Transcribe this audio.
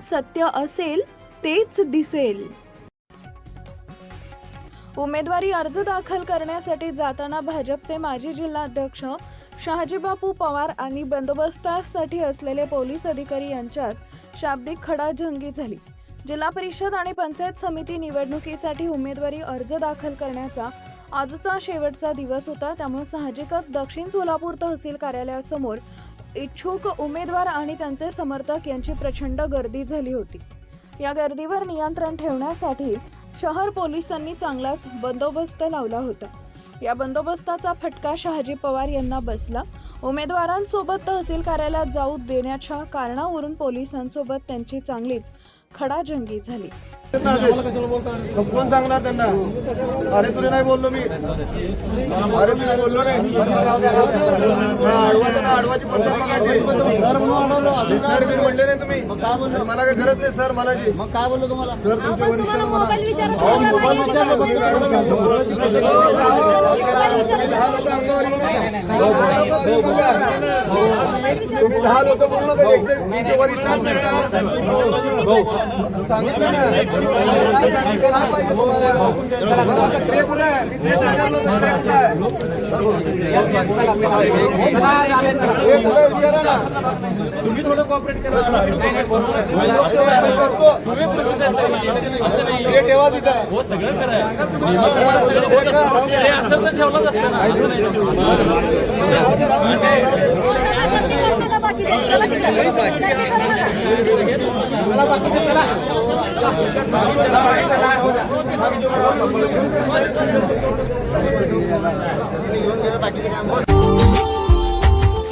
सत्य असेल तेच दिसेल. उमेदवारी अर्ज दाखल करण्यासाठी जाताना भाजपचे माजी जिल्हाध्यक्ष शहाजीबापू पवार आणि बंदोबस्तासाठी असलेले पोलीस अधिकारी यांच्यात शाब्दिक खडाजंगी झाली. जिल्हा परिषद आणि पंचायत समिती निवडणुकीसाठी उमेदवारी अर्ज दाखल करण्याचा आजचा शेवटचा दिवस होता. त्यामुळे साहजिकच दक्षिण सोलापूर तहसील कार्यालयासमोर इच्छुक उमेदवार आणि त्यांचे समर्थक यांची प्रचंड गर्दी झाली होती. या गर्दीवर नियंत्रण ठेवण्यासाठी शहर पोलिसांनी चांगलाच बंदोबस्त लावला होता. या बंदोबस्ताचा फटका शहाजी पवार यांना बसला. उमेदवारांसोबत तहसील कार्यालयात जाऊ देण्याच्या कारणावरून पोलिसांसोबत त्यांची चांगलीच खडाजंगी झाली. कोण सांगणार त्यांना? अरे तुला नाही बोललो मी. अरे तुला बोललो नाही. हा, आडवा आडवाची पद्धत बघायची. सर म्हणले नाही तुम्ही. मला काही गरज नाही सर मला जी मग काय बोललो तुम्हाला? सर तुमचे वरिष्ठ मला तुम्ही दहा लोक अंगावर येऊ नका तुम्ही दहा लोक बोलू नका वरिष्ठ सांगितलं ना ट्रे कुठे आहे? मी ते विचारलं होतं, ट्रे कुठे आहे? ट्रे कुठे आहे विचारा ना. तुम्ही थोडं कॉपरेट करा मी लोकसेवा मी करतो. ट्रे ठेवा तिथं. हो सगळं करा हे का? राहू द्या. ते असं तर ठेवलंच असतं ना असं नाही